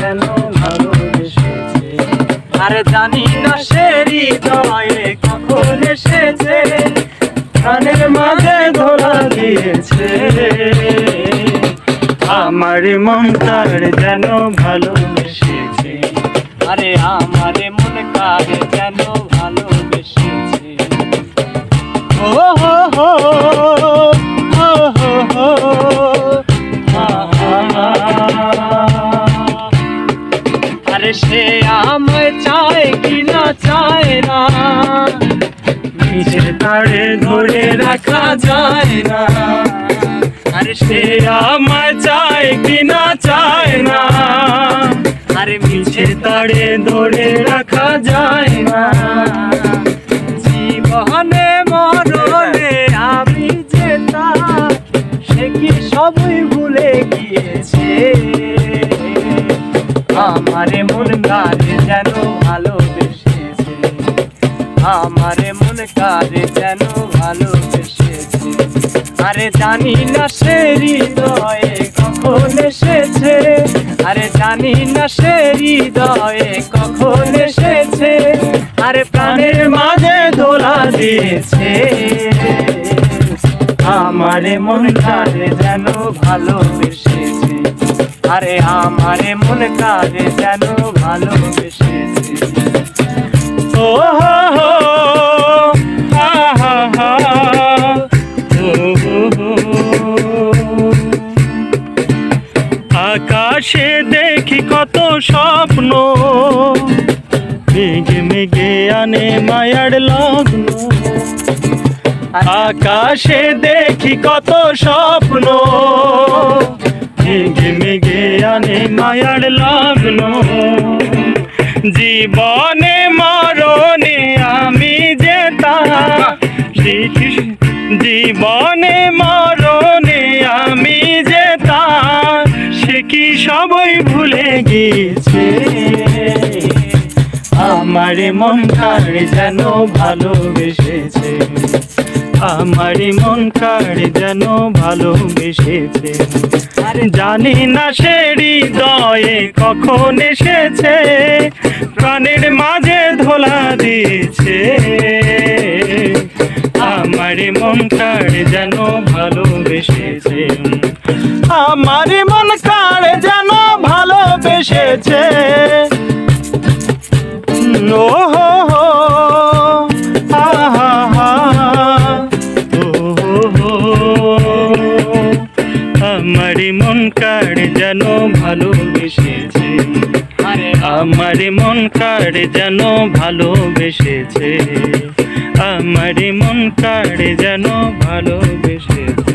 যেন ভালোবেসেছে আরে জানি না সে হৃদয়ে কখন এসেছে। প্রাণের মাঝে ধরা দিয়েছে। আমার মন তার যেন ভালো ভালোবেসেছে আরে আমার মন কারে যেন ভালোবেসেছে ও হো হো। সে আমায় চায় কি না চায় না। নিজের তারে ধরে রাখা যায় না। আরে সে আমায় চায় কি না চায় না। আরে মিছে তারে ধরে রাখা যায় না। জীবনে মরণে আমি যে তার সে কি সবই আমারে মন কারে যেন ভালোবেসেছে? আমারে মন কারে যেন ভালোবেসেছে? আরে জানি না সে হৃদয়ে কখন এসেছে। আরে জানি না সে হৃদয়ে কখন এসেছে। আরে প্রাণের মাঝে দোলা দিয়েছে। আমারে মন কারে যেন ভালোবেসেছে। আরে আমারে মন কারে যেন ভালোবেসেছে। ও হো ও। আকাশে দেখি কত স্বপ্ন মেঘে মেঘে আনে মায়ার লগ্ন। আকাশে দেখি কত স্বপ্ন। জীবনে মরণে আমি যে তাহা জীবনে মরণে আমি যে তার সে কি সবই ভুলে গিয়েছে? আমার মন কার যেন ভালোবেসেছে? আমার মন কার যেন ভালোবেসেছে? জানি না সে হৃদয়ে কখন এসেছে। প্রাণের মাঝে ধোলা দিয়েছে। আমার মন কার যেন ভালোবেসেছে। আমার মন কার যেন ভালোবেসেছে। ও হো হো আমার মন কার যেন ভালোবেসেছে। আমার মন কার যেন ভালোবেসেছে? আমার মন কার যেন ভালোবেসেছে?